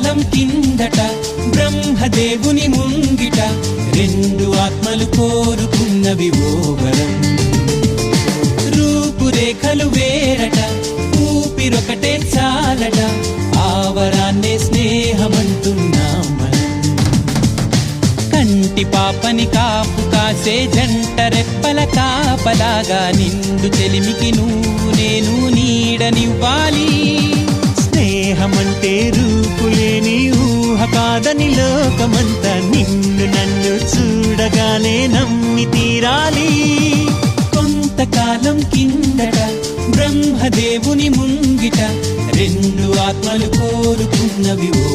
కొంతకాలం కిందట బ్రహ్మదేవుని ముంగిట రెండు ఆత్మలు కోరుకున్నవి ఓవరం. రూపురేఖలు వేరట ఊపిరొకటే చాలట ఆవరాన్నే స్నేహమంటున్నాం మనం. కంటి పాపని కాపు కాసే జంట రెప్పల కాపలాగా నిండు చెలిమికి నువ్వు నేను నీడనివ్వాలి. స్నేహమంటే రూ చూపులేని ఊహ కాదని లోకమంతా నిన్ను నన్ను చూడగానే నమ్మి తీరాలి. కొంతకాలం కిందట బ్రహ్మదేవుని ముంగిట రెండు ఆత్మలు కోరుకున్నవి ఓ